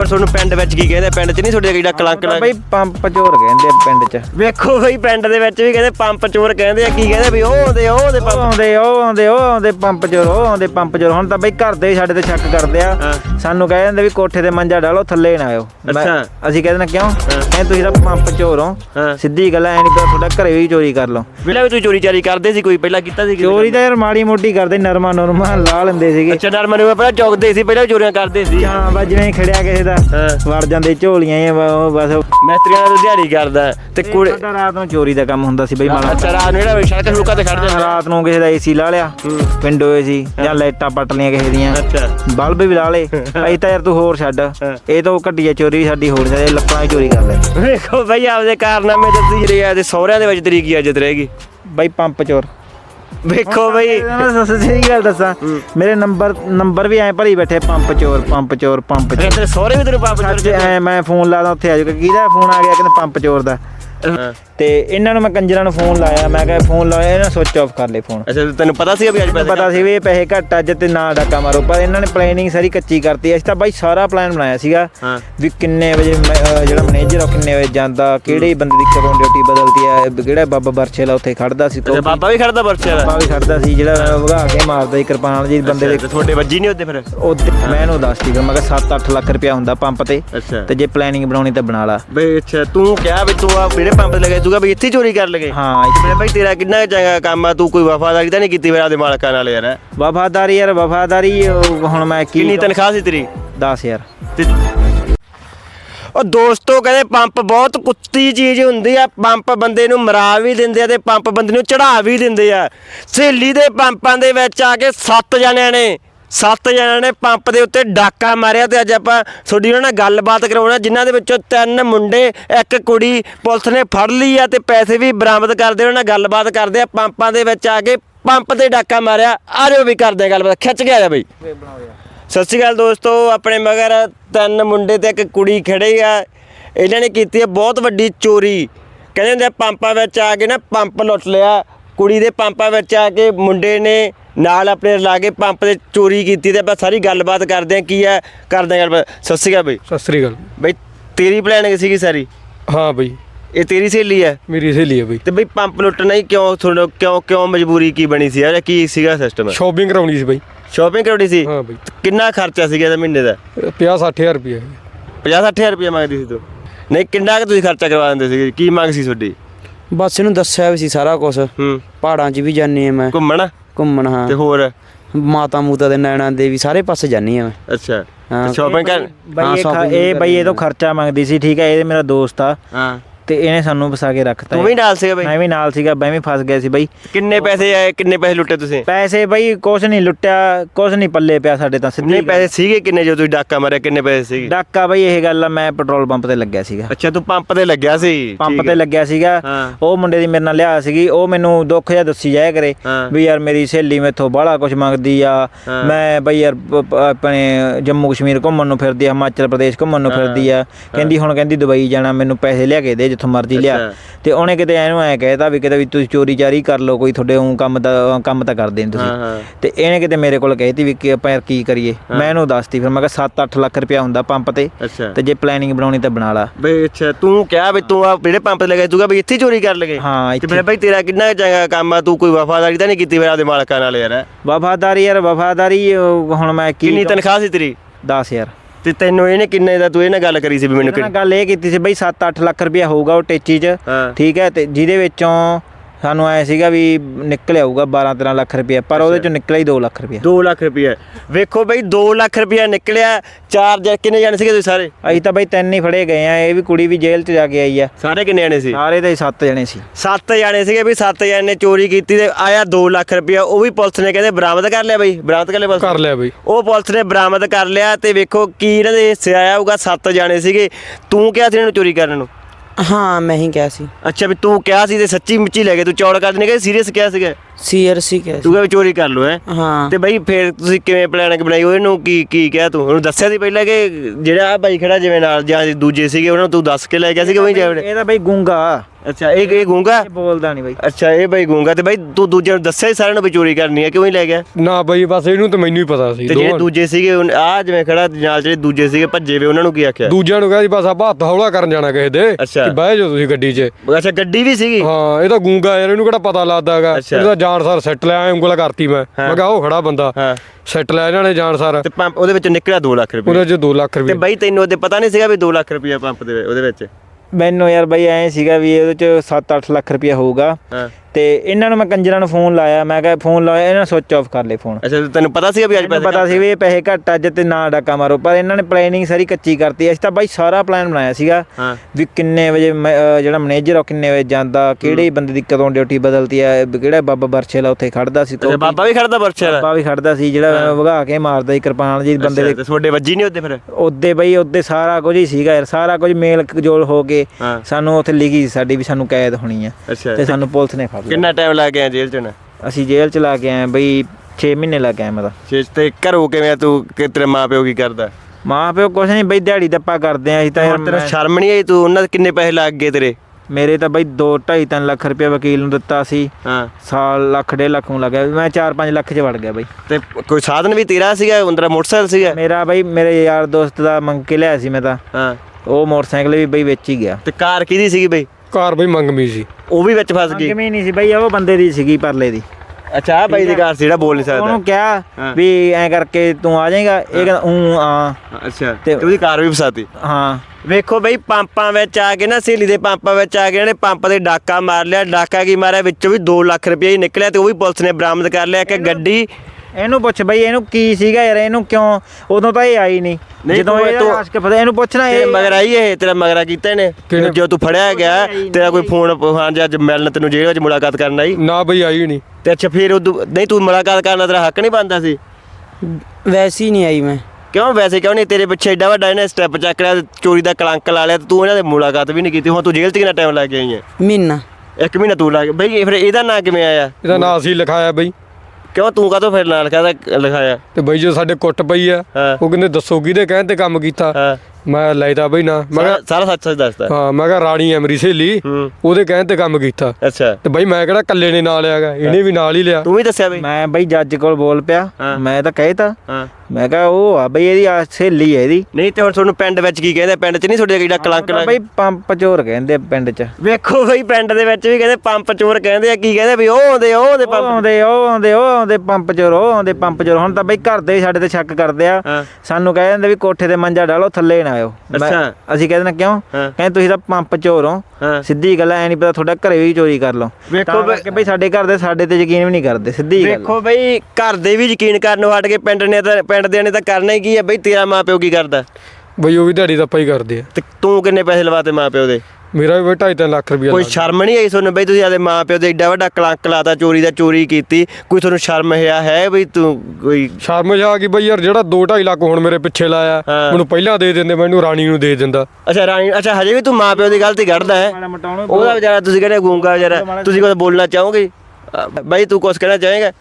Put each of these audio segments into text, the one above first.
ਪਰ ਤੁਹਾਨੂੰ ਪਿੰਡ ਵਿੱਚ ਕੀ ਕਹਿੰਦੇ ਪਿੰਡ 'ਚ ਨਹੀਂ ਤੁਹਾਡੇ ਕਿਹੜਾ ਕਲੰਕ ਤਾਂ ਲੱਗ ਬਈ ਪੰਪ ਚੋਰ ਕਹਿੰਦੇ ਆ ਪਿੰਡ 'ਚ। ਵੇਖੋ ਬਈ ਪਿੰਡ ਦੇ ਵਿੱਚ ਵੀ ਕਹਿੰਦੇ ਪੰਪ ਚੋਰ ਕਹਿੰਦੇ ਆ ਕੀ ਕਹਿੰਦੇ ਵੀ ਉਹ ਆਉਂਦੇ ਉਹ ਆਉਂਦੇ ਉਹ ਪੰਪ ਆਉਂਦੇ ਉਹ ਆਉਂਦੇ ਉਹ ਆਉਂਦੇ ਪੰਪ ਚੋਰ ਉਹ ਆਉਂਦੇ ਪੰਪ ਚੋਰ। ਹੁਣ ਤਾਂ ਬਈ ਘਰ ਦੇ ਹੀ ਸਾਡੇ ਤੇ ਸ਼ੱਕ ਕਰਦੇ ਆ। ਸਾਨੂੰ ਕਹਿ ਦਿੰਦੇ ਵੀ ਕੋਠੇ ਤੇ ਮੰਜਾ ਡਾਲੋ ਥੱਲੇ ਨਾ ਆਇਓ। ਮੈਂ- ਅੱਛਾ। ਅਸੀਂ ਕਹਿੰਦੇ ਨਾ ਕਿਉਂ? ਕਹਿੰਦੇ ਤੁਸੀਂ ਤਾਂ ਪੰਪ ਚੋਰ ਹੋ। ਹਾਂ। ਸਿੱਧੀ ਗੱਲ ਐ ਨਹੀਂ ਪਤਾ ਤੁਹਾਡਾ ਘਰੇ ਵੀ ਚੋਰੀ ਕਰ ਲਓ। ਵੇਲੇ ਵੀ ਤੁਸੀਂ ਚੋਰੀ ਚਾਰੀ ਕਰਦੇ ਸੀ ਕੋਈ ਪਹਿਲਾਂ ਕੀਤਾ ਸੀ ਕਿਸੇ? ਚੋਰੀ ਤਾਂ ਯਾਰ ਮਾੜੀ ਮੋਟੀ ਕਰਦੇ ਨਰਮਾ ਨਰਮਾ ਲਾ ਲੈਂਦੇ ਸੀਗੇ। ਅੱਛਾ ਨਰਮਾ ਨੂੰ ਪਹਿਲਾਂ ਚੌਕਦੇ ਸੀ ਪਹਿਲਾਂ ਚੋਰੀਆਂ ਕਰਦੇ ਸੀ। ਹਾਂ ਬਸ ਜਿਵੇਂ ਖੜਿਆ ਕਿਸੇ ਦਾ ਹਾਂ। ਵੜ ਜਾਂਦੇ ਝੋਲੀਆਂ ਇਹ ਉਹ ਬਸ। ਮੈਸਤਰੀਆਂ ਦਾ ਦਿਹਾੜੀ ਕਰਦਾ ਤੇ ਕੁੜੇ ਸਾਡਾ ਰਾਤ ਨੂੰ ਚੋਰੀ ਦਾ ਕੰਮ ਹੁੰਦਾ ਸੀ ਬਈ ਮਾੜਾ ਅੱਛਾ ਰਾਤ ਨੂੰ ਜਿਹੜਾ ਸੜਕ ਸੁੜਕਾਂ ਤੇ ਖੜ ਜਾਂਦਾ। ਰਾਤ ਨੂੰ ਕਿਸੇ ਦਾ ਏਸੀ ਲਾ ਲਿਆ ਵਿੰਡੋ ਏਸੀ ਜਾਂ ਲਾਈਟਾਂ ਪੱਟ ਲੀਆਂ ਕਿਸੇ ਦੀਆਂ। ਅੱਛਾ। ਬਲਬ ਵੀ ਲਾ ਲੇ ਅਸੀਂ ਤਾਂ ਯਾਰ ਤੂੰ ਹੋਰ ਛੱਡ। ਇਹ ਤਾਂ ਘੱਟੀਆ ਚੋਰੀ ਸਾਡੀ ਹੋਰ ਛੱਡ ਲੱਪਾਂ ਚੋਰੀ ਕਰ ਲੈ ਵੇਖੋ ਬਈ ਆਪਦੇ ਕਾਰਨਾਮੇ ਦੱਸੀ ਜਿਹੜੇ ਆ ਤੇ ਸਹੁਰਿਆਂ ਦੇ ਵਿੱਚ ਤੇਰੀ ਕੀ ਇੱਜ਼ਤ ਰਹੇਗੀ ਬਾਈ ਪੰਪ ਚੋਰ। ਵੇਖੋ ਬਈ। ਮੈਂ ਸੱਚੀ ਗੱਲ ਦੱਸਾਂ। ਮੇਰੇ ਨੰਬਰ ਨੰਬਰ ਵੀ ਐ ਭਰੀ ਬੈਠੇ ਪੰਪ ਚੋਰ ਪੰਪ ਚੋਰ ਪੰਪ ਚੋਰ। ਤੇਰੇ ਸਹੁਰੇ ਵੀ ਤੈਨੂੰ ਪੰਪ ਚੋਰ ਐ ਮੈਂ ਫੋਨ ਲਾਦਾ ਉੱਥੇ ਆ ਜਾਊਗਾ। ਕਿਹਦਾ ਫੋਨ ਆ ਗਿਆ ਕਹਿੰਦੇ ਪੰਪ ਚੋਰ ਦਾ। ਤੇ ਇਹਨਾਂ ਨੂੰ ਮੈਂ ਕੰਜਰਾਂ ਨੂੰ ਫੋਨ ਲਾਇਆ ਮੈਂ ਕਿਹਾ ਫੋਨ ਲਾਇਆ ਇਹਨਾਂ ਸੁੱਚ ਆਫ ਕਰ ਲੈ ਫੋਨ ਅੱਛਾ ਤੈਨੂੰ ਪਤਾ ਸੀ ਵੀ ਅੱਜ ਪੈਸੇ ਪਤਾ ਸੀ ਵੀ ਇਹ ਪੈਸੇ ਘੱਟ ਅੱਜ ਤੇ ਨਾ ਡਾਕਾ ਮਾਰੋ ਪਰ ਇਹਨਾਂ ਨੇ ਪਲੈਨਿੰਗ ਸਾਰੀ ਕੱਚੀ ਕਰਤੀ ਅਸੀਂ ਤਾਂ ਬਾਈ ਸਾਰਾ ਪਲਾਨ ਬਣਾਇਆ ਸੀਗਾ ਵੀ ਕਿੰਨੇ ਵਜੇ ਜਿਹੜਾ ਮੈਨੇਜਰ ਆ ਕਿੰਨੇ ਵਜੇ ਜਾਂਦਾ ਕਿਹੜੇ ਬੰਦੇ ਦੀ ਕਦੋਂ ਡਿਊਟੀ ਬਦਲਦੀ ਆ ਕਿਹੜਾ ਬਾਬਾ ਬਰਛੇਲਾ ਉੱਥੇ ਖੜਦਾ ਸੀ ਅੱਛਾ ਬਾਬਾ ਵੀ ਖੜਦਾ ਪਰਚੇ ਬਾਬਾ ਵੀ ਖੜਦਾ ਸੀ ਜਿਹੜਾ ਵਗਾ ਕੇ ਮਾਰਦਾ ਸੀ ਕਿਰਪਾਨ ਜੀ ਬੰਦੇ ਦੇ ਤੇ ਤੁਹਾਡੇ ਵੱਜੀ ਨਹੀਂ ਹੁੰਦੇ ਫਿਰ? ਉੱਤੇ ਮੈਂ ਇਹਨੂੰ ਦੱਸਤੀ ਫਿਰ ਮੈਂ ਕਿਹਾ 7-8 ਲੱਖ ਰੁਪਇਆ ਹੁੰਦਾ ਪੰਪ ਤੇ ਤੇ ਜੇ ਪਲੈਨਿੰਗ ਬਣਾਉਣੀ ਤਾਂ ਬਣਾ ਲਾ। ਬਈ ਅੱਛਾ ਤੂੰ ਕਿਹਾ ਵੀ ਤੂੰ ਆ ਜਿਹੜੇ ਪੰਪ ਤੇ ਤੂਗਾ ਵੀ ਇੱਥੇ ਚੋਰੀ ਕਰ ਲਗੇ। ਹਾਂ ਤੇ ਬਈ ਤੇਰਾ ਕਿੰਨਾ ਚੰਗਾ ਕੰਮ ਆ ਤੂੰ ਕੋਈ ਵਫਾਦਾਰੀ ਤਾਂ ਨਹੀਂ ਕੀਤੀ ਫਿਰ ਆਪਦੇ ਮਾਲਕਾਂ ਨਾਲ ਯਾਰ ਵਫਾਦਾਰੀ ਯਾਰ ਵਫਾਦਾਰੀ ਉਹ ਹੁਣ ਮੈਂ ਕੀ ਕਿੰਨੀ ਤਨਖਾਹ ਸੀ ਤੇਰੀ? 10000 ਤੇ ਉਹ ਦੋਸਤੋ ਕਹਿੰਦੇ ਪੰਪ ਬਹੁਤ ਕੁੱਤੀ ਚੀਜ਼ ਹੁੰਦੀ ਆ ਪੰਪ ਬੰਦੇ ਨੂੰ ਮਰਾ ਵੀ ਦਿੰਦੇ ਆ ਤੇ ਪੰਪ ਬੰਦੇ ਨੂੰ ਚੜਾ ਵੀ ਦਿੰਦੇ ਆ। ਸਹੇਲੀ ਦੇ ਪੰਪਾਂ ਦੇ ਵਿੱਚ ਆ ਕੇ ਸੱਤ ਜਣਿਆਂ ਨੇ ਸੱਤ ਜਣਿਆਂ ਨੇ ਪੰਪ ਦੇ ਉੱਤੇ ਡਾਕਾ ਮਾਰਿਆ ਤੇ ਅੱਜ ਆਪਾਂ ਤੁਹਾਡੀ ਉਹਨਾਂ ਨਾਲ ਗੱਲਬਾਤ ਕਰਾਉਣਾ, ਜਿਨ੍ਹਾਂ ਦੇ ਵਿੱਚੋਂ ਤਿੰਨ ਮੁੰਡੇ, ਇੱਕ ਕੁੜੀ ਪੁਲਿਸ ਨੇ ਫੜ ਲਈ ਆ ਤੇ ਪੈਸੇ ਵੀ ਬਰਾਮਦ ਕਰਦੇ, ਉਹਨਾਂ ਨਾਲ ਗੱਲਬਾਤ ਕਰਦੇ ਆ, ਪੰਪਾਂ ਦੇ ਵਿੱਚ ਆ ਕੇ ਪੰਪ ਤੇ ਡਾਕਾ ਮਾਰਿਆ। ਆ ਜਾਓ ਵੀ ਕਰਦੇ ਆ ਗੱਲਬਾਤ, ਖਿੱਚ ਗਿਆ ਬਈ। ਸਤਿ ਸ਼੍ਰੀ ਅਕਾਲ ਦੋਸਤੋ, ਆਪਣੇ ਮਗਰ ਤਿੰਨ ਮੁੰਡੇ ਤੇ ਇੱਕ ਕੁੜੀ ਖੜੇ ਆ। ਇਹਨਾਂ ਨੇ ਕੀਤੀ ਹੈ ਬਹੁਤ ਵੱਡੀ ਚੋਰੀ। ਕਹਿੰਦੇ ਹੁੰਦੇ ਆ, ਪੰਪਾਂ ਵਿੱਚ ਆ ਕੇ ਨਾ ਪੰਪ ਲੁੱਟ ਲਿਆ। ਕੁੜੀ ਦੇ ਪੰਪਾਂ ਵਿੱਚ ਆ ਕੇ ਮੁੰਡੇ ਨੇ ਨਾਲ ਆਪਣੇ ਲਾ ਕੇ ਪੰਪ ਤੇ ਚੋਰੀ ਕੀਤੀ ਤੇ ਆਪਾਂ ਸਾਰੀ ਗੱਲਬਾਤ ਕਰਦੇ ਆ ਕੀ ਹੈ ਕਰਦੇ ਆ ਗੱਲਬਾਤ। ਸਤਿ ਸ਼੍ਰੀ ਅਕਾਲ ਬਈ। ਸਤਿ ਸ੍ਰੀ ਅਕਾਲ। ਬਈ ਤੇਰੀ ਪਲਾਨਿੰਗ ਸੀਗੀ ਸਾਰੀ? ਹਾਂ ਬਈ। ਇਹ ਤੇਰੀ ਸਹੇਲੀ ਹੈ? ਮੇਰੀ ਸਹੇਲੀ ਹੈ ਬਈ। ਤੇ ਬਈ ਪੰਪ ਲੁੱਟਣਾ ਹੀ ਕਿਉਂ ਤੁਹਾਨੂੰ ਕਿਉਂ ਕਿਉਂ ਮਜਬੂਰੀ ਕੀ ਬਣੀ ਸੀ? ਯਾਰ ਕੀ ਸੀਗਾ ਸਿਸਟਮ ਸ਼ਾਪਿੰਗ ਕਰਾਉਣੀ ਸੀ ਬਈ। ਸ਼ਾਪਿੰਗ ਕਰਾਉਣੀ ਸੀ? ਹਾਂ ਬਈ। ਕਿੰਨਾ ਖਰਚਾ ਸੀਗਾ ਇਹਦਾ ਮਹੀਨੇ ਦਾ? 50 60000 ਰੁਪਏ 50-60000 ਰੁਪਏ ਮੰਗਦੀ ਸੀ ਤੂੰ। ਨਹੀਂ ਕਿੰਨਾ ਕੁ ਤੁਸੀਂ ਖਰਚਾ ਕਰਵਾ ਦਿੰਦੇ ਸੀਗੇ? ਕੀ ਮੰਗ ਸੀ ਤੁਹਾਡੀ? ਬਸ ਇਹਨੂੰ ਦੱਸਿਆ ਵੀ ਸੀ ਸਾਰਾ ਕੁਝ ਹੂੰ। ਪਹਾੜਾਂ 'ਚ ਵੀ ਜਾਨੀ ਆ ਮੈਂ। ਘੁੰਮਣ? ਘੁੰਮਣ ਹਾਂ। ਤੇ ਹੋਰ? ਮਾਤਾ ਮੂਤਾ ਦੇ ਨੈਣਾਂ ਦੇ ਵੀ ਸਾਰੇ ਪਾਸੇ ਜਾਨੀ ਆ ਮੈਂ। ਅੱਛਾ। ਹਾਂ। ਸ਼ਾਪਿੰਗ ਕਰ ਬਾਈ ਹਾਂ, ਇਹ ਖਾ- shopping ਇਹ ਬਾਈ ਇਹ ਤੋਂ ਖਰਚਾ ਮੰਗਦੀ ਸੀ ਠੀਕ ਹੈ ਇਹ ਮੇਰਾ ਦੋਸਤ ਆ। ਹਾਂ। ਤੇ ਇਹਨੇ ਸਾਨੂੰ ਫਸਾ ਕੇ ਰੱਖਤਾ ਤੂੰ ਵੀ ਨਾਲ ਸੀਗਾ ਬਈ? ਮੈਂ ਵੀ ਨਾਲ ਸੀਗਾ ਮੈਂ ਵੀ ਫਸ ਗਿਆ ਸੀ ਬਾਈ। ਕਿੰਨੇ ਪੈਸੇ ਆਏ ਕਿੰਨੇ ਪੈਸੇ ਲੁੱਟੇ ਤੁਸੀਂ? ਪੈਸੇ ਬਾਈ ਕੁਛ ਨਹੀਂ ਲੁੱਟਿਆ ਕੁਛ ਨਹੀਂ ਪੱਲੇ ਪਿਆ ਸਾਡੇ ਤਾਂ ਸਿੱਧੀ ਨਹੀਂ ਪੈਸੇ ਸੀਗੇ ਕਿੰਨੇ ਜਦੋਂ ਤੁਸੀਂ ਡਾਕਾ ਮਾਰਿਆ ਕਿੰਨੇ ਪੈਸੇ ਸੀਗੇ? ਡਾਕਾ ਬਾਈ ਇਹ ਗੱਲ ਆ ਮੈਂ ਪੈਟਰੋਲ ਪੰਪ ਤੇ ਲੱਗਿਆ ਸੀਗਾ। ਅੱਛਾ ਤੂੰ ਪੰਪ ਤੇ ਲੱਗਿਆ ਸੀ। ਪੰਪ ਤੇ। ਲੱਗਿਆ ਸੀਗਾ। ਉਹ ਮੁੰਡੇ ਦੀ ਮੇਰੇ ਨਾਲ ਲਿਆ ਸੀਗੀ ਉਹ ਮੈਨੂੰ ਦੁੱਖ ਜਿਹਾ ਦੱਸੀ ਜਾਇਆ ਕਰੇ। ਵੀ ਯਾਰ ਮੇਰੀ ਸਹੇਲੀ ਮੈਥੋਂ ਬਾਹਲਾ ਕੁਝ ਮੰਗਦੀ ਆ। ਮੈਂ ਬਈ ਯਾਰ ਆਪਣੇ ਜੰਮੂ ਕਸ਼ਮੀਰ ਘੁੰਮਣ ਨੂੰ ਫਿਰਦੀ ਆ ਹਿਮਾਚਲ ਪ੍ਰਦੇਸ਼ ਘੁੰਮਣ ਨੂੰ ਫਿਰਦੀ ਆ। ਕਹਿੰਦੀ ਹੁਣ ਕਹਿੰਦੀ ਦੁਬਈ ਜਾਣਾ ਮੈਨੂੰ ਪੈਸੇ ਲਿਆ ਕੇ ਦੇ ਜਿੱਥੋਂ ਮਰਜ਼ੀ ਲਿਆ। ਤੇ ਉਹਨੇ ਕਿਤੇ ਐਨੂੰ ਐ ਕਹਿਤਾ ਵੀ ਕਿਤੇ ਵੀ ਤੁਸੀਂ ਚੋਰੀ ਚਾਰੀ ਕਰ ਲਓ ਕੋਈ ਤੁਹਾਡੇ ਉਹ ਕੰਮ ਦਾ ਕੰਮ ਤਾਂ ਕਰਦੇ ਨਹੀਂ ਤੁਸੀਂ। ਤੇ ਇਹਨੇ ਕਿਤੇ ਮੇਰੇ ਕੋਲ ਕਹਿਤੀ ਵੀ ਕਿ ਆਪਾਂ ਕੀ ਕਰੀਏ? ਮੈਂ ਇਹਨੂੰ ਦੱਸਤੀ ਫਿਰ ਮੈਂ ਕਿਹਾ 7-8 ਲੱਖ ਰੁਪਇਆ ਹੁੰਦਾ ਪੰਪ ਤੇ। ਤੇ ਜੇ ਪਲੈਨਿੰਗ ਬਣਾਉਣੀ ਤਾਂ ਬਣਾ ਲਾ। ਬਈ ਅੱਛਾ ਤੂੰ ਕਿਹਾ ਵੀ ਤੂੰ ਆ ਜਿਹੜੇ ਪੰਪ ਤੇ ਲਗਾਏ ਤੂਗਾ ਵੀ ਇੱਥੇ ਚੋਰੀ ਕਰ ਲਗੇ। ਹਾਂ ਤੇ ਫਿਰ ਬਈ ਤੇਰਾ ਕਿੰਨਾ ਚੰਗਾ ਕੰਮ ਆ ਤੂੰ ਕੋਈ ਵਫਾਦਾਰੀ ਤਾਂ ਨਹੀਂ ਕੀਤੀ ਫਿਰ ਆਪਦੇ ਮਾਲਕਾਂ ਨਾਲ ਯਾਰ। ਵਫਾਦਾਰੀ ਯਾਰ ਵਫਾਦਾਰੀ ਹੁਣ ਮੈਂ ਕੀ ਕਿੰਨੀ ਤਨਖਾਹ ਸੀ ਤੇਰੀ? 10000 ਤੇ ਤੈਨੂੰ ਇਹਨੇ ਕਿੰਨੇ ਦਾ ਤੂੰ ਇਹ ਨਾਲ ਗੱਲ ਕਰੀ ਸੀ ਵੀ ਮੈਨੂੰ ਇਹਨਾਂ ਨਾਲ ਗੱਲ ਇਹ ਕੀਤੀ ਸੀ ਬਈ 7-8 ਲੱਖ ਰੁਪਇਆ ਹੋਊਗਾ ਉਹ ਟੇਚੀ 'ਚ ਹਾਂ। ਠੀਕ ਹੈ ਤੇ ਜਿਹਦੇ ਵਿੱਚੋਂ ਸਾਨੂੰ ਐ ਸੀਗਾ ਵੀ ਨਿਕਲ ਆਊਗਾ 12-13 ਲੱਖ ਰੁਪਇਆ ਪਰ ਉਹਦੇ ਚੋਂ ਨਿਕਲਿਆ ਹੀ 2 ਲੱਖ ਰੁਪਇਆ। 2 ਲੱਖ ਰੁਪਏ ਵੇਖੋ ਬਈ 2 ਲੱਖ ਰੁਪਏ ਨਿਕਲਿਆ ਚਾਰ ਜ- ਕਿੰਨੇ ਜਾਣੇ ਸੀਗੇ ਤੁਸੀਂ ਸਾਰੇ? ਅਸੀਂ ਤਾਂ ਬਈ ਤਿੰਨ ਹੀ ਫੜੇ ਗਏ ਆ ਇਹ ਵੀ ਕੁੜੀ ਵੀ ਜੇਲ੍ਹ 'ਚ ਜਾ ਕੇ ਆਈ ਆ। ਸਾਰੇ ਕਿੰਨੇ ਜਾਣੇ ਸੀ? ਸਾਰੇ ਤਾਂ 7 ਜਣੇ ਸੀ। ਸੱਤ ਜਾਣੇ ਸੀਗੇ ਵੀ ਸੱਤ ਜਾਣੇ ਨੇ ਚੋਰੀ ਕੀਤੀ ਤੇ ਆਇਆ 2 ਲੱਖ ਰੁਪਏ ਉਹ ਵੀ ਪੁਲਿਸ ਨੇ ਕਹਿੰਦੇ ਬਰਾਮਦ ਕਰ ਲਿਆ ਬਈ। ਬਰਾਮਦ ਕਰ ਲਿਆ ਪੁਲਿਸ ਕਰ ਲਿਆ ਬਈ। ਉਹ ਪੁਲਿਸ ਨੇ ਬਰਾਮਦ ਕਰ ਲਿਆ ਤੇ ਵੇਖੋ ਕੀ ਇਹਨਾਂ ਦੇ ਹਿੱਸੇ ਆਇਆ ਹੋਊਗਾ ਸੱਤ ਜਾਣੇ ਸੀਗੇ। ਤੂੰ ਕਿਹਾ ਸੀ ਇਹਨਾਂ ਨੂੰ ਚੋਰੀ ਕਰਨ ਨੂੰ? ਹਾਂ, ਮੈਂ ਹੀ ਕਿਹਾ ਸੀ। ਅੱਛਾ ਵੀ ਤੂੰ ਕਿਹਾ ਸੀ ਤੇ ਸੱਚੀ ਮੁੱਚੀ ਲੈ ਗਏ, ਤੂੰ ਚੌੜ ਕਰ ਦੇਣੇ ਕਿ ਸੀਰੀਅਸ ਕਿਹਾ ਸੀਗਾ। ਸੀਆਰਸੀ ਕਹਿ ਤੂੰ ਕਿਹਾ ਵੀ ਚੋਰੀ ਕਰ ਲੋ ਹੈ? ਹਾਂ। ਤੇ ਬਈ ਫੇਰ ਤੁਸੀਂ ਕਿਵੇਂ ਪਲਾਨਿੰਗ ਬਣਾਈ ਉਹਨੂੰ ਕੀ ਕੀ ਕਿਹਾ ਤੂੰ? ਉਹਨੂੰ ਦੱਸਿਆ ਸੀ ਪਹਿਲਾਂ ਕਿ ਜਿਹੜਾ ਆ ਬਾਈ ਖੜਾ ਜਿਵੇਂ ਨਾਲ ਜਾਂ ਦੂਜੇ ਸੀਗੇ ਉਹਨਾਂ ਨੂੰ ਤੂੰ ਦੱਸ ਕੇ ਲੈ ਗਿਆ ਸੀ ਕਿ ਉਹੀ ਜਾਵੜੇ ਇਹ ਤਾਂ ਬਈ ਗੁੰਗਾ। ਅੱਛਾ ਇਹ ਇਹ ਗੂੰਗਾ? ਇਹ ਬੋਲਦਾ ਨਹੀਂ ਬਈ। ਅੱਛਾ ਇਹ ਬਾਈ ਗੂੰਗਾ। ਤੇ ਬਾਈ ਤੂੰ ਦੂਜੇ ਨੂੰ ਦੱਸਿਆ ਹੀ ਸਾਰਿਆਂ ਨੂੰ ਵੀ ਚੋਰੀ ਕਰਨੀ ਹੈ ਕਿਉਂ ਹੀ ਲੈ ਗਿਆ? ਨਾ ਬਈ ਬਸ ਇਹਨੂੰ ਤਾਂ ਮੈਨੂੰ ਹੀ ਪਤਾ ਸੀ ਤੇ ਜਿਹੜੇ ਦੋਵਾਂ। ਦੂਜੇ ਸੀਗੇ ਆ ਜਿਵੇਂ ਖੜਾ ਨਾਲ ਜਿਹੜੇ ਦੂਜੇ ਸੀਗੇ ਭੱਜੇ ਵੇ ਉਹਨਾਂ ਨੂੰ ਕੀ ਆਖਿਆ? ਦੂਜਿਆਂ ਨੂੰ ਕਿਹਾ ਜੀ ਬਸ ਆਪਾਂ ਹੱਥ ਹੌਲਾ ਕਰਨ ਜਾਣਾ ਕਿਸੇ ਦੇ ਅੱਛਾ। ਕਿ ਬਹਿ ਜਾਓ ਤੁਸੀਂ ਗੱਡੀ 'ਚ। ਅੱਛਾ ਗੱਡੀ ਵੀ ਸੀਗੀ? ਹਾਂ ਇਹ ਤਾਂ ਗੂੰਗਾ ਯਾਰ ਇਹਨੂੰ ਕਿਹੜਾ ਪਤਾ ਲੱਗਦਾ ਹੈਗਾ? ਅੱਛਾ। ਇਹਦਾ ਜਾਣ ਸਾਰ ਸੈੱਟ ਲਿਆ ਉਂਗਲ ਕਰਤੀ ਮੈਂ। ਮੈਂ ਕਿਹਾ ਉਹ ਖੜਾ ਬੰਦਾ। ਹਾਂ। ਸੈੱਟ ਲਿਆ ਇਹਨਾਂ ਨੇ ਜਾਣ ਸਾਰ ਤੇ ਪੰਪ ਉਹਦੇ ਵਿੱਚ ਨਿਕਲਿਆ 2 ਲੱਖ ਰੁਪਏ। ਉਹਦੇ 'ਚ 2 ਲੱਖ ਤੇ ਰੁਪਏ ਬਾਈ ਤੈਨੂੰ ਉਹਦੇ ਪਤਾ ਨਹੀਂ ਸੀਗਾ ਵੀ 2 ਲੱਖ ਰੁਪਏ ਪੰਪ ਦੇ ਉਹਦੇ ਵਿੱਚ? ਮੈਨੂੰ ਯਾਰ ਬਈ ਐ ਸੀਗਾ ਵੀ ਇਹਦੇ ਚ 7-8 ਲੱਖ ਰੁਪਇਆ ਹੋਊਗਾ। ਹਾਂ। ਤੇ ਇਹਨਾਂ ਨੂੰ ਮੈਂ ਕੰਜਰਾਂ ਨੂੰ ਫੋਨ ਲਾਇਆ ਮੈਂ ਕਿਹਾ ਫੋਨ ਲਾਇਆ ਇਹਨਾਂ ਸਵਿਚ ਆਫ ਕਰ ਲਏ ਫੋਨ ਅੱਛਾ ਤੇ ਤੈਨੂੰ ਪਤਾ ਸੀਗਾ ਵੀ ਅੱਜ ਪੈਸੇ ਪਤਾ ਸੀ ਵੀ ਇਹ ਪੈਸੇ ਘੱਟ ਅੱਜ ਤੇ ਨਾ ਡਾਕਾ ਮਾਰੋ ਪਰ ਇਹਨਾਂ ਨੇ ਪਲੈਨਿੰਗ ਸਾਰੀ ਕੱਚੀ ਕਰਤੀ ਅਸੀਂ ਤਾਂ ਬਾਈ ਸਾਰਾ ਪਲਾਨ ਬਣਾਇਆ ਸੀਗਾ ਵੀ ਕਿੰਨੇ ਵਜੇ ਜਿਹੜਾ ਮੈਨੇਜਰ ਆ ਕਿੰਨੇ ਵਜੇ ਜਾਂਦਾ ਕਿਹੜੇ ਬੰਦੇ ਦੀ ਕਦੋਂ ਡਿਊਟੀ ਬਦਲਦੀ ਆ ਕਿਹੜਾ ਬਾਬਾ ਬਰਛੇਲਾ ਉੱਥੇ ਖੜਦਾ ਸੀ ਅੱਛਾ ਬਾਬਾ ਵੀ ਖੜਦਾ ਬਰਛੇ ਵਾਲਾ ਬਾਬਾ ਵੀ ਖੜਦਾ ਸੀ ਜਿਹੜਾ ਵਗਾ ਕੇ ਮਾਰਦਾ ਸੀ ਕਿਰਪਾਨ ਜੀ ਬੰਦੇ ਦੇ। ਤੇ ਤੁਹਾਡੇ ਵੱਜੀ ਨਹੀਂ ਉਹਦੇ ਫਿਰ? ਉਹਦੇ ਬਈ ਉਹਦੇ ਸਾਰਾ ਕੁਝ ਹੀ ਸੀਗਾ ਯਾਰ ਸਾਰਾ ਕੁਝ ਮੇਲ ਜੋਲ ਹੋ ਕੇ ਸਾਨੂੰ ਉੱਥੇ ਲਿਖੀ ਸੀ ਸਾਡੀ ਵੀ ਸਾਨੂੰ ਕੈਦ ਹੋਣੀ ਆ। ਤੇ ਸਾਨੂੰ ਪੁਲਿਸ ਨੇ ਕਿੰਨਾ ਟਾਈਮ ਲੱਗ ਗਿਆ ਜੇਲ੍ਹ ਚ ਨਾ? ਅਸੀਂ ਜੇਲ੍ਹ ਚ ਲਾ ਕੇ ਆਏ ਬਈ 6 ਮਹੀਨੇ ਲਾ ਕੇ ਆਏ ਮੈਂ ਤਾਂ। ਛੇ ਤੇ ਘਰੋਂ ਕਿਵੇਂ ਆ ਤੂੰ? ਕਿ ਤੇਰੇ ਮਾਂ ਪਿਓ ਕੀ ਕਰਦਾ? ਮਾਂ ਪਿਓ ਕੁਛ ਨਹੀਂ ਬਈ ਦਿਹਾੜੀ ਦੱਪਾ ਕਰਦੇ ਆ ਅਸੀਂ ਤਾਂ ਯਾਰ ਹੁਣ ਮੈਂ- ਸ਼ਰਮ ਨਹੀਂ ਆਈ ਤੂੰ? ਉਹਨਾਂ ਦੇ ਕਿੰਨੇ ਪੈਸੇ ਲੱਗ ਗਏ ਤੇਰੇ? ਮੇਰੇ ਤਾਂ ਬਈ 2 2.5 3 ਲੱਖ ਰੁਪਏ ਵਕੀਲ ਨੂੰ ਦਿੱਤਾ ਸੀ। ਹਾਂ। ਸਾਲ ਲੱਖ ਡੇਢ ਲੱਖ ਨੂੰ ਲੱਗਿਆ। ਮੈਂ 4-5 ਲੱਖ ਚ ਵੜ ਗਿਆ ਬਈ। ਤੇ ਕੋਈ ਸਾਧਨ ਵੀ ਤੇਰਾ ਸੀਗਾ? ਅੰਦਰ ਮੋਟਰਸਾਈਕਲ ਸੀਗਾ? ਮੇਰਾ ਬਈ ਮੇਰੇ ਯਾਰ ਦੋਸਤ ਦਾ ਮੰਗ ਕੇ ਲਿਆ ਸੀ ਮੈਂ ਤਾਂ। ਹਾਂ। ਉਹ ਮੋਟਰਸਾਈਕਲ ਵੀ ਬਈ ਵੇਚ ਹੀ ਗਿਆ। ਤੇ ਕਾਰ ਕਿਹਦੀ ਸੀਗੀ ਬਈ? ਕਾਰ ਬਈ ਮੰਗਮੀ ਸੀ। ਉਹ ਵੀ ਵਿੱਚ ਫਸ ਗਈ। ਕਿਵੇਂ ਨਹੀਂ ਸੀ ਬਈ ਉਹ ਬੰਦੇ ਦੀ ਸੀਗੀ ਪਰਲੇ ਦੀ। ਅੱਛਾ ਆ ਬਾਈ ਦੀ ਕਾਰ ਸੀ ਜਿਹੜਾ ਬੋਲ ਨਹੀਂ ਸਕਦਾ। ਉਹਨੂੰ ਕਿਹਾ। ਵੀ ਐਂ ਕਰਕੇ ਤੂੰ ਆ ਜਾਏਗਾ ਇਹ ਕਹਿੰਦਾ ਉਹ ਆ ਅੱਛਾ ਤੇ- ਉਹਦੀ ਕਾਰ ਵੀ ਫਸਾਤੀ। ਹਾਂ। ਵੇਖੋ ਬਈ ਪੰਪਾਂ ਵਿੱਚ ਆ ਕੇ ਨਾ ਸਹੇਲੀ ਦੇ ਪੰਪਾਂ ਵਿੱਚ ਆ ਕੇ ਇਹਨੇ ਪੰਪ ਤੇ ਡਾਕਾ ਮਾਰ ਲਿਆ ਡਾਕਾ ਕੀ ਮਾਰਿਆ ਵਿੱਚੋਂ ਵੀ 2 ਲੱਖ ਰੁਪਏ ਹੀ ਨਿਕਲਿਆ ਤੇ ਉਹ ਵੀ ਪੁਲਿਸ ਨੇ ਬਰਾਮਦ ਕਰ ਲਿਆ ਕਿ ਗੱਡੀ ਇਹਨੂੰ ਪੁੱਛ ਬਈ ਇਹਨੂੰ ਕੀ ਸੀਗਾ ਯਾਰ? ਇਹਨੂੰ ਕਿਉਂ? ਉਦੋਂ ਤਾਂ ਇਹ ਆਈ ਨਹੀਂ। ਨਹੀਂ, ਜਦੋਂ ਤੂੰ- ਇਹ ਤੂੰ- ਆਸ਼ਕ ਇਹਨੂੰ ਪੁੱਛਣਾ ਤੇਰੇ ਇਹ ਮਗਰ ਆਈ ਇਹ ਤੇਰਾ ਮਗਰਾ ਕੀਤਾ ਇਹਨੇ। ਕਿਹਨੇ? ਤੂੰ ਫੜਿਆ ਗਿਆ ਤੇਰਾ ਕੋਈ ਫੋਨ ਹਾਂ ਜਾਂ ਅੱਜ ਮਿਲਣ ਤੈਨੂੰ ਜੇਲ੍ਹ ਵਿੱਚ ਮੁਲਾਕਾਤ ਕਰਨ ਆਈ। ਨਾ ਬਈ ਆਈ ਨਹੀਂ। ਤੇ ਅੱਛਾ ਫਿਰ ਉਦੋਂ ਨਹੀਂ ਤੂੰ ਮੁਲਾਕਾਤ ਕਰਨ ਦਾ ਤੇਰਾ ਹੱਕ ਨਹੀਂ ਬਣਦਾ ਸੀ। ਵੈਸੇ ਹੀ ਨਹੀਂ ਆਈ ਮੈਂ। ਕਿਉਂ? ਵੈਸੇ ਕਿਉਂ ਨਹੀਂ? ਤੇਰੇ ਪਿੱਛੇ ਏਡਾ ਵੱਡਾ ਇਹਨੇ ਸਟੈਪ ਚੱਕ ਲਿਆ ਚੋਰੀ ਦਾ ਕਲੰਕ ਲਾ ਲਿਆ ਤੇ ਤੂੰ ਇਹਨਾਂ ਦੇ ਮੁਲਾਕਾਤ ਵੀ ਨਹੀਂ ਕੀਤੀ। ਹੁਣ ਤੂੰ ਜੇਲ੍ਹ 'ਚ ਕਿੰਨਾ ਟਾਈਮ ਲੱਗ ਗਿਆ ਹੈ ਮਹੀਨਾ। ਇੱਕ ਮਹੀਨਾ ਤੂੰ ਲੱਗ ਬਈ ਫਿਰ ਇਹਦਾ ਨਾਂ ਕਿਵੇਂ ਆਇਆ? ਇਹਦਾ ਨਾਂ ਅਸੀਂ ਲਿਖਾਇਆ ਬਈ। ਕਿਉਂ ਤੂੰ ਕਾਹਤੋਂ ਫਿਰ ਨਾਂ ਲਿਖਾਇਆ ਲਿਖਾਇਆ? ਤੇ ਬਈ ਜੋ ਸਾਡੇ ਕੁੱਟ ਪਈ ਆ ਹਾਂ। ਉਹ ਕਹਿੰਦੇ ਦੱਸੋ ਕਿਹਦੇ ਕਹਿਣ ਤੇ ਕੰਮ ਕੀਤਾ? ਹਾਂ। ਮੈਂ ਲੈਦਾ ਬਈ ਨਾ ਮੈਂ ਕਿਹਾ ਸਾਰਾ ਸੱਚ ਸੱਚ ਦੱਸਦਾ। ਹਾਂ ਮੈਂ ਕਿਹਾ ਰਾਣੀ ਐ ਮੇਰੀ ਸਹੇਲੀ ਹੂੰ। ਉਹਦੇ ਕਹਿਣ ਤੇ ਕੰਮ ਕੀਤਾ। ਅੱਛਾ। ਤੇ ਬਈ ਮੈਂ ਕਿਹੜਾ ਇਕੱਲੇ ਨੇ ਨਾਲ ਲਿਆਗਾ ਇਹਨੇ ਵੀ ਨਾਲ ਹੀ ਲਿਆ। ਤੂੰ ਵੀ ਦੱਸਿਆ ਬਈ। ਮੈਂ ਬਈ ਜੱਜ ਕੋਲ ਬੋਲ ਪਿਆ ਹਾਂ। ਮੈਂ ਤਾਂ ਕਹਿਤਾ। ਹਾਂ। ਮੈਂ ਕਿਹਾ ਉਹ ਆ ਬਈ ਇਹਦੀ ਆ ਸਹੇਲੀ ਹੈ ਇਹਦੀ। ਨਹੀਂ ਤੇ ਹੁਣ ਤੁਹਾਨੂੰ ਪਿੰਡ ਵਿੱਚ ਕੀ ਕਹਿੰਦੇ? ਪਿੰਡ 'ਚ ਨਹੀਂ ਤੁਹਾਡੇ ਕਿਹੜਾ ਕਲੰਕ ਲੱਗ ਬਈ ਪੰਪ ਚੋਰ ਕਹਿੰਦੇ ਪਿੰਡ 'ਚ। ਵੇਖੋ ਬਈ ਪਿੰਡ ਦੇ ਵਿੱਚ ਵੀ ਕਹਿੰਦੇ ਪੰਪ ਚੋਰ ਕਹਿੰਦੇ ਆ ਕੀ ਕਹਿੰਦੇ ਵੀ ਉਹ ਆਉਂਦੇ ਉਹ ਆਉਂਦੇ ਉਹ ਪੰਪ ਆਉਂਦੇ ਉਹ ਆਉਂਦੇ ਉਹ ਆਉਂਦੇ ਪੰਪ ਚੋਰ ਉਹ ਆਉਂਦੇ ਪੰਪ ਚੋਰ। ਹੁਣ ਤਾਂ ਬਈ ਘਰ ਦੇ ਸਾਡੇ ਤੇ ਸ਼ੱਕ ਕਰਦੇ ਆ। ਹਾਂ। ਸਾਨੂੰ ਕਹਿ ਦਿੰਦੇ ਵੀ ਕੋਠੇ ਤੇ ਮੰਜਾ ਡਾਲੋ ਥੱਲੇ ਨਾ ਆਇਓ। ਮੈਂ- ਅੱਛਾ। ਅਸੀਂ ਕਹਿੰਦੇ ਨਾ ਕਿਉਂ? ਹਾਂ। ਕਹਿੰਦੇ ਤੁਸੀਂ ਤਾਂ ਪੰਪ ਚੋਰ ਹੋ। ਹਾਂ। ਸਿੱਧੀ ਗੱਲ ਐ ਨਹੀਂ ਪਤਾ ਤੁਹਾਡਾ ਘਰੇ ਵੀ ਚੋਰੀ ਕਰ ਲਓ। ਵੇਖੋ ਤਾਂ ਬਈ- ਕਰਕੇ ਬਈ ਸਾਡੇ ਘਰ ਦੇ ਸਾਡੇ ਤੇ ਯਕੀਨ ਵੀ ਨਹੀਂ ਕਰਦੇ ਸਿੱਧੀ ਗੱਲ ਵੇਖੋ ਬਈ ਘਰ ਦੇ ਵੀ ਯਕੀਨ ਕਰਨੋਂ ਹਟ ਕੇ ਪਿੰਡ ਨੇ ਤਾਂ ਪਿੰਡ ਦੇ ਨੇ ਤਾਂ ਕਰਨਾ ਹੀ ਕੀ ਹੈ ਬਈ ਤੇਰਾ ਮਾਪਿਓ ਕੀ ਕਰਦਾ? ਬਈ ਉਹ ਵੀ ਦਿਹਾੜੀ ਦਾ ਹੀ ਕਰਦੇ ਆ। ਤੇ ਤੂੰ ਕਿੰਨੇ ਪੈਸੇ ਲਵਾਤੇ ਮਾਪਿਓ ਦੇ? ਮੇਰਾ ਵੀ ਬਈ 2.5 ਲੱਖ ਰੁਪਇਆ ਕੋਈ। ਸ਼ਰਮ ਨਹੀਂ ਆਈ ਤੁਹਾਨੂੰ ਬਈ ਤੁਸੀਂ ਆਦੇ ਮਾਪਿਓ ਦੇ ਏਡਾ ਵੱਡਾ ਕਲੰਕ ਲਾਤਾ ਚੋਰੀ ਦਾ ਚੋਰੀ ਕੀਤੀ ਕੋਈ ਤੁਹਾਨੂੰ ਸ਼ਰਮ ਹਿਆ ਹੈ ਬਈ ਤੂੰ ਕੋਈ ਸ਼ਰਮ ਜਾ ਗਈ ਬਈ ਯਾਰ ਜਿਹੜਾ 2.5 ਲੱਖ ਹੁਣ ਮੇਰੇ ਪਿੱਛੇ ਲਾਇਆ। ਮੈਨੂੰ ਪਹਿਲਾਂ ਦੇ ਦਿੰਦੇ ਮੈਨੂੰ ਰਾਣੀ ਨੂੰ ਦੇ ਦਿੰਦਾ ਅੱਛਾ ਰਾਣੀ ਅੱਛਾ ਹਜੇ ਵੀ ਤੂੰ ਮਾਪਿਓ ਦੀ ਗਲਤੀ ਕੱਢਦਾ ਹੈ ਉਹਦਾ ਵਿਚਾਰਾ ਤੁਸੀਂ ਕਹਿੰਦੇ ਗੂੰਗਾ ਵਿਚਾਰਾ ਤੁਸੀਂ ਕੁਝ ਬੋਲਣਾ ਚਾਹੋਗੇ ਬਾਈ ਤੂੰ ਕੁਝ ਕਹਿਣਾ ਚਾਹੇਗਾ